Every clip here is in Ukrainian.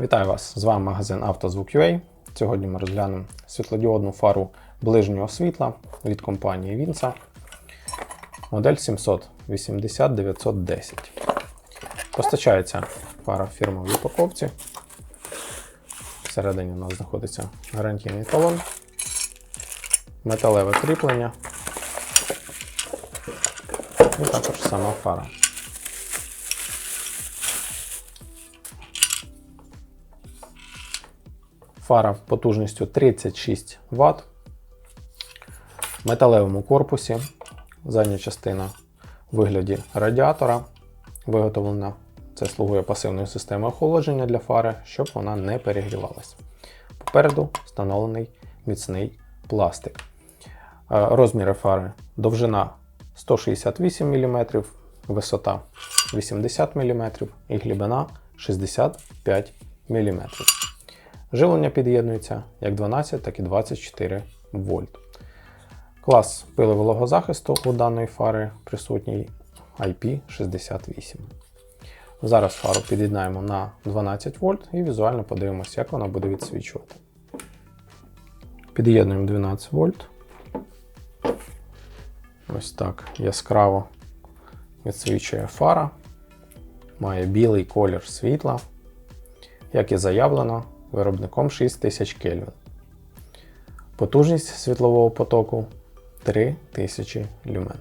Вітаю вас! З вами магазин «Автозвук.UA». Сьогодні ми розглянемо світлодіодну фару ближнього світла від компанії Vinsa. Модель 780-910. Постачається фара в фірмовій упаковці. Всередині у нас знаходиться гарантійний талон, металеве кріплення і також сама фара. Фара потужністю 36 Вт. В металевому корпусі. Задня частина у вигляді радіатора виготовлена. Це слугує пасивною системою охолодження для фари, щоб вона не перегрівалася. Попереду встановлений міцний пластик. Е, Розміри фари довжина 168 мм, висота 80 мм і глибина 65 мм. Живлення під'єднується як 12, так і 24 вольт. Клас пилового захисту у даної фари присутній IP68. Зараз фару під'єднаємо на 12 вольт і візуально подивимося, як вона буде відсвічувати. Під'єднуємо 12 вольт. Ось так яскраво відсвічує фара. Має білий колір світла. Як і заявлено, виробником 6000 Кельвін. Потужність світлового потоку 3000 люмен.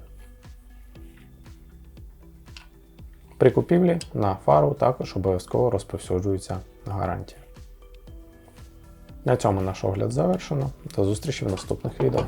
При купівлі на фару також обов'язково розповсюджується гарантія. На цьому наш огляд завершено. До зустрічі в наступних відео.